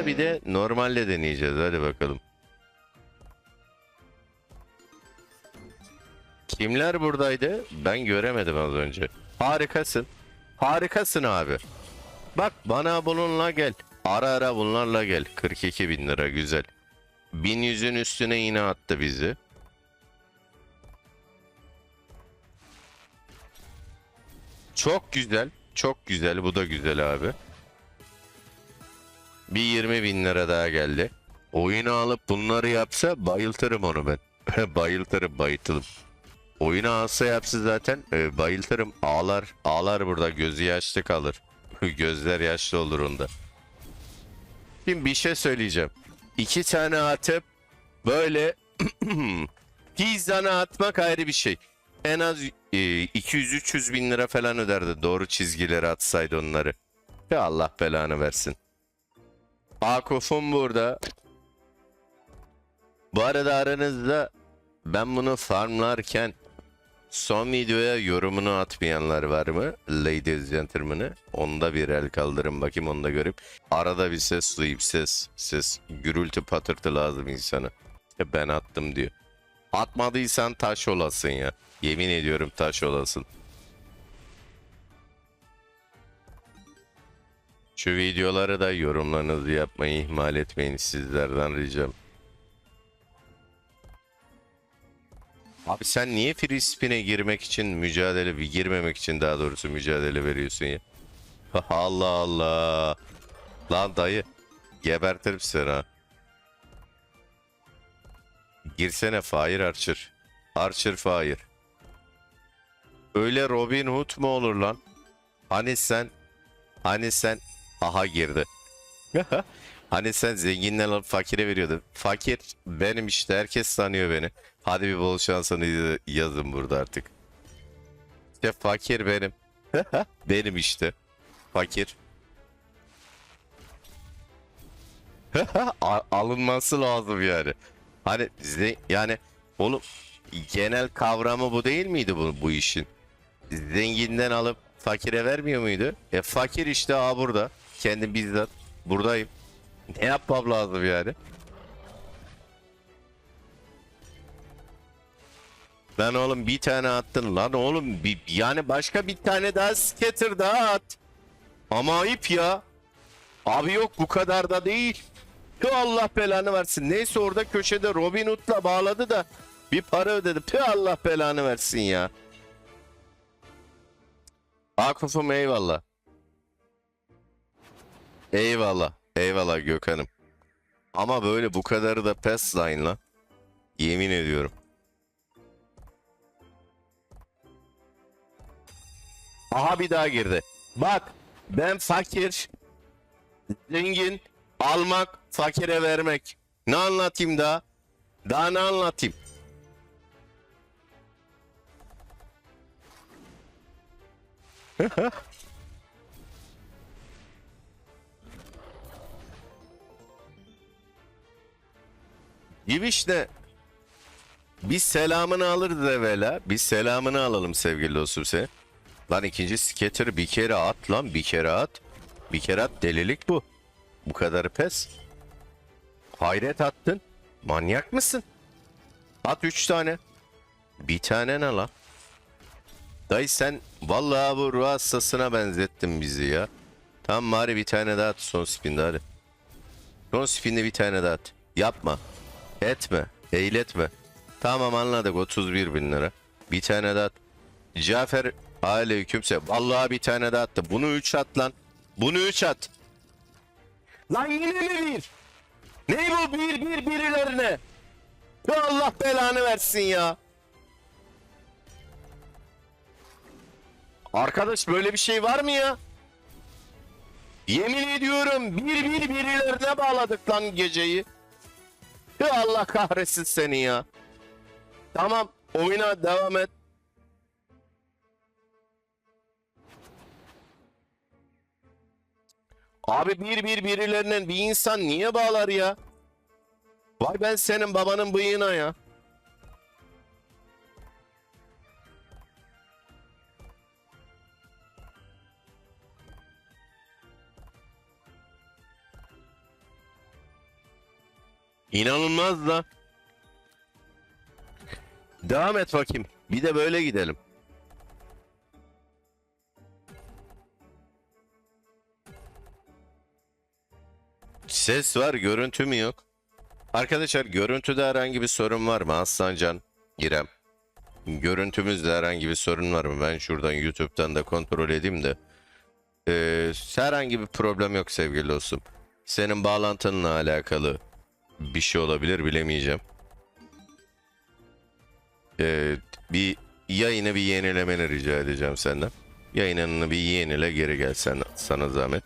sonra bir de normalle deneyeceğiz. Hadi bakalım. Kimler buradaydı? Ben göremedim az önce. Harikasın. Harikasın abi. Bak bana bununla gel. Ara ara bunlarla gel. 42 bin lira güzel. 1100'ün üstüne yine attı bizi. Çok güzel. Çok güzel. Bu da güzel abi. Bir 20 bin lira daha geldi. Oyunu alıp bunları yapsa bayıltırım onu ben. bayıltırım bayıltırım. Oyunu alsa yapsa zaten e, bayıltırım. Ağlar. Ağlar burada. Gözü yaşlı kalır. Gözler yaşlı olur onda. Şimdi bir şey söyleyeceğim. İki tane atıp böyle pizzana atmak ayrı bir şey. En az e, 200-300 bin lira falan öderdi doğru çizgileri atsaydı onları. Ya Allah belanı versin. Akuf'um burada. Bu arada aranızda ben bunu farmlarken son videoya yorumunu atmayanlar var mı? Ladies gentlemen'ı. Onda bir el kaldırın bakayım onu da göreyim. Arada bir ses duyup ses, ses, gürültü patırtı lazım insana. İşte ben attım diyor. Atmadıysan taş olasın ya. Yemin ediyorum taş olasın. Şu videoları da yorumlarınızı yapmayı ihmal etmeyin sizlerden ricam. Abi sen niye free spin'e girmek için mücadele, bir girmemek için daha doğrusu mücadele veriyorsun ya? Allah Allah. Lan dayı. Gebertirim seni ha. Girsene Fire Archer. Archer Fire. Öyle Robin Hood mu olur lan? Hani sen Hani sen aha girdi. hani sen zenginden alıp fakire veriyordun. Fakir benim işte herkes sanıyor beni. Hadi bir bol şansını yazın burada artık. İşte fakir benim. benim işte. Fakir. Alınması lazım yani. Hani ze- yani oğlum genel kavramı bu değil miydi bu, bu işin? Zenginden alıp fakire vermiyor muydu? E fakir işte a burada. Kendim bizzat buradayım. Ne yapmam lazım yani? Lan oğlum bir tane attın lan oğlum bir, yani başka bir tane daha scatter daha at. Ama ayıp ya. Abi yok bu kadar da değil. Tüh Allah belanı versin. Neyse orada köşede Robin Hood'la bağladı da bir para ödedi. Tüh Allah belanı versin ya. Akuf'um eyvallah. Eyvallah. Eyvallah Gökhan'ım. Ama böyle bu kadarı da pes line lan. Yemin ediyorum. Aha bir daha girdi. Bak ben fakir, zengin, almak, fakire vermek. Ne anlatayım daha? Daha ne anlatayım? Gibiş ne? Biz selamını alırız evvela. Biz selamını alalım sevgili dostum sen. Lan ikinci skater bir kere at lan bir kere at. Bir kere at delilik bu. Bu kadar pes. Hayret attın. Manyak mısın? At üç tane. Bir tane ne lan? Dayı sen vallahi bu ruh hastasına benzettin bizi ya. Tamam bari bir tane daha at son spinde hadi. Son spinde bir tane daha at. Yapma. Etme. Eğletme. Tamam anladık 31 bin lira. Bir tane daha at. Cafer aleykümse. Vallahi bir tane daha attı. Bunu 3 at lan. Bunu 3 at. Lan yine mi bir? Ne bu bir bir birilerine? Ya Allah belanı versin ya. Arkadaş böyle bir şey var mı ya? Yemin ediyorum bir bir birilerine bağladık lan geceyi. Allah kahretsin seni ya. Tamam oyuna devam et. Abi bir bir birilerine bir insan niye bağlar ya? Vay ben senin babanın bıyığına ya. İnanılmaz da. Devam et bakayım. Bir de böyle gidelim. Ses var, görüntü mü yok? Arkadaşlar görüntüde herhangi bir sorun var mı? Aslancan, İrem. Görüntümüzde herhangi bir sorun var mı? Ben şuradan YouTube'dan da kontrol edeyim de. Ee, herhangi bir problem yok sevgili dostum. Senin bağlantınla alakalı bir şey olabilir bilemeyeceğim. Ee, bir yayını bir yenilemeni rica edeceğim senden. Yayınını bir yenile geri gel sen, sana zahmet.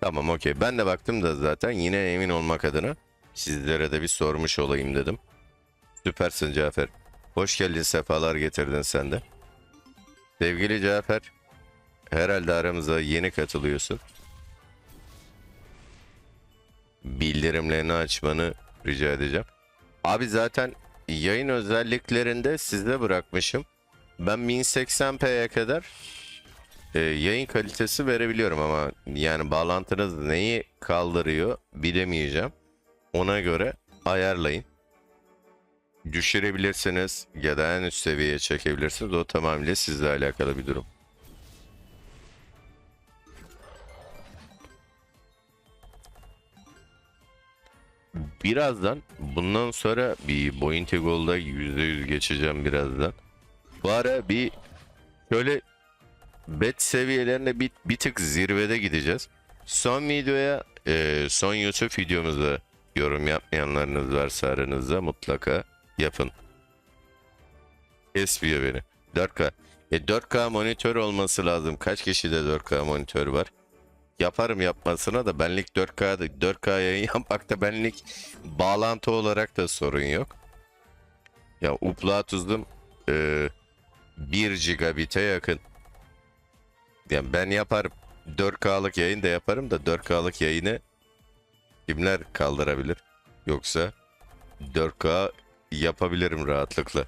Tamam okey. Ben de baktım da zaten yine emin olmak adına sizlere de bir sormuş olayım dedim. Süpersin Cafer. Hoş geldin sefalar getirdin sen de. Sevgili Cafer. Herhalde aramıza yeni katılıyorsun. Bildirimlerini açmanı rica edeceğim. Abi zaten yayın özelliklerinde sizde bırakmışım. Ben 1080p'ye kadar e, yayın kalitesi verebiliyorum ama yani bağlantınız neyi kaldırıyor bilemeyeceğim. Ona göre ayarlayın. Düşürebilirsiniz ya da en üst seviyeye çekebilirsiniz. O tamamıyla sizle alakalı bir durum. Birazdan bundan sonra bir Bointi Gold'a %100 geçeceğim birazdan. Bu ara bir şöyle bet seviyelerine bir, bir tık zirvede gideceğiz. Son videoya e, son YouTube videomuza yorum yapmayanlarınız varsa aranızda mutlaka yapın. Kesmiyor beni. 4K. E 4K monitör olması lazım. Kaç kişide 4K monitör var? Yaparım yapmasına da benlik 4K'da 4K yayın yapmakta benlik bağlantı olarak da sorun yok. Ya Upload'um e, 1 gigabit'e yakın. Yani ben yaparım. 4K'lık yayın da yaparım da 4K'lık yayını kimler kaldırabilir? Yoksa 4K yapabilirim rahatlıkla.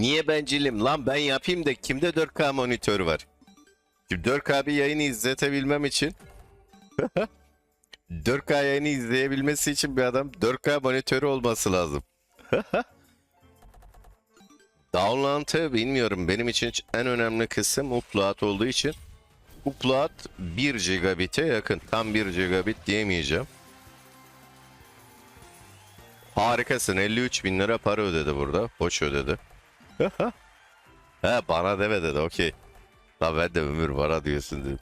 Niye bencilim lan ben yapayım da kimde 4K monitör var? Şimdi 4K bir yayını izletebilmem için 4K yayını izleyebilmesi için bir adam 4K monitörü olması lazım. Download'ı bilmiyorum. Benim için en önemli kısım upload olduğu için upload 1 gigabit'e yakın. Tam 1 gigabit diyemeyeceğim. Harikasın. 53 bin lira para ödedi burada. Hoş ödedi. He bana deme dedi. Okey. La ben de ömür bana diyorsun dedim.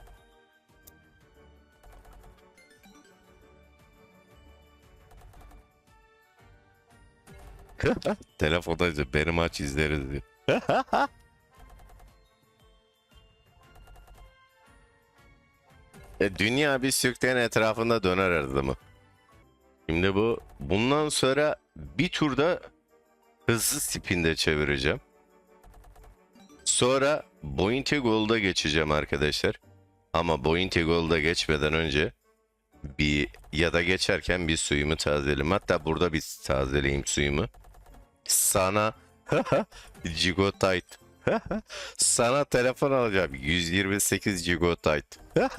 Telefonda diyor, benim aç izleriz diyor. e, dünya bir sükten etrafında döner her zaman. Şimdi bu bundan sonra bir turda hızlı spinde çevireceğim. Sonra Bointy Gold'a geçeceğim arkadaşlar. Ama Bointy Gold'a geçmeden önce bir ya da geçerken bir suyumu tazeleyeyim. Hatta burada bir tazeleyeyim suyumu. Sana Gigotite. Sana telefon alacağım. 128 Gigotite.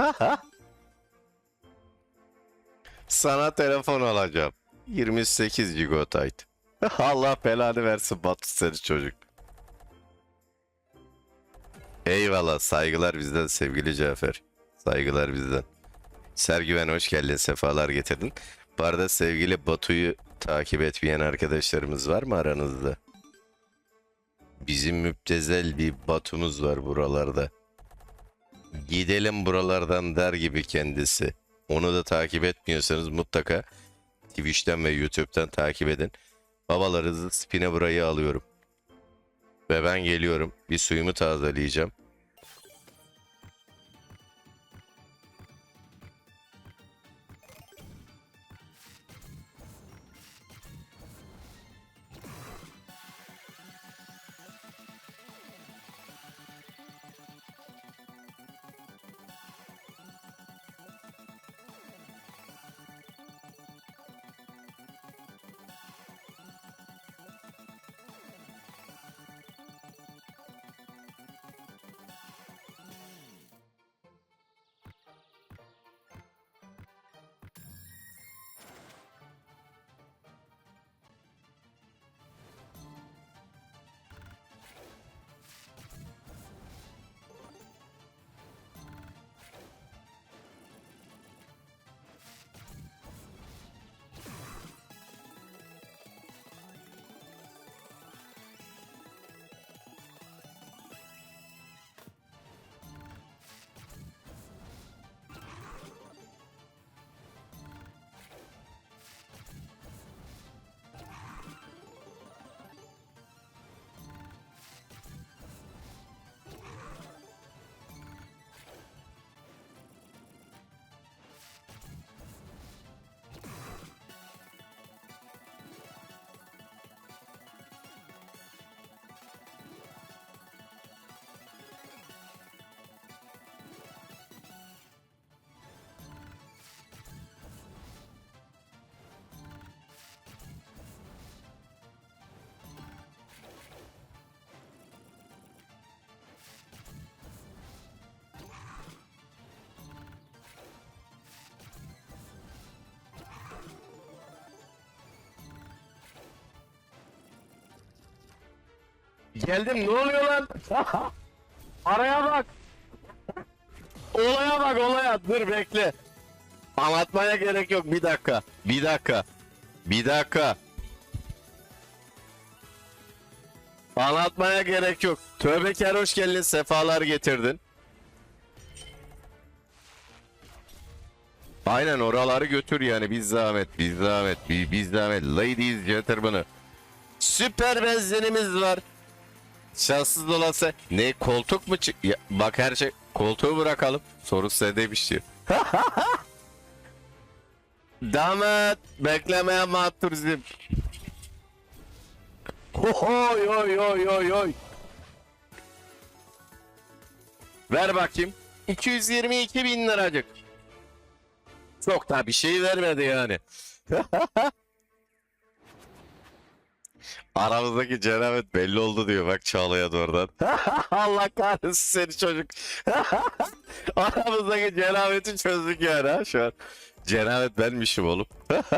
Sana telefon alacağım. 28 Gigotite. Allah belanı versin Batu seni çocuk. Eyvallah saygılar bizden sevgili Cafer. Saygılar bizden. Sergüven hoş geldin sefalar getirdin. Bu arada sevgili Batu'yu takip etmeyen arkadaşlarımız var mı aranızda? Bizim müptezel bir Batu'muz var buralarda. Gidelim buralardan der gibi kendisi. Onu da takip etmiyorsanız mutlaka Twitch'ten ve YouTube'dan takip edin. Babalarınızı spine burayı alıyorum. Ve ben geliyorum. Bir suyumu tazeleyeceğim. Geldim ne oluyor lan? Araya bak. Olaya bak olaya. Dur bekle. Anlatmaya gerek yok. Bir dakika. Bir dakika. Bir dakika. Anlatmaya gerek yok. Tövbekar hoş geldin. Sefalar getirdin. Aynen oraları götür yani biz zahmet biz zahmet biz, biz zahmet ladies gentlemen'ı süper benzinimiz var şanssız olası ne koltuk mu çık ya, bak her şey koltuğu bırakalım soru size diyor. Damat beklemeye maturizm Oy oy oy oy oy. Ver bakayım. 222 bin liracık. Çok da bir şey vermedi yani. Aramızdaki cenabet belli oldu diyor bak Çağla'ya doğrudan. Allah kahretsin seni çocuk. Aramızdaki cenabeti çözdük yani ha şu an. Cenabet benmişim oğlum.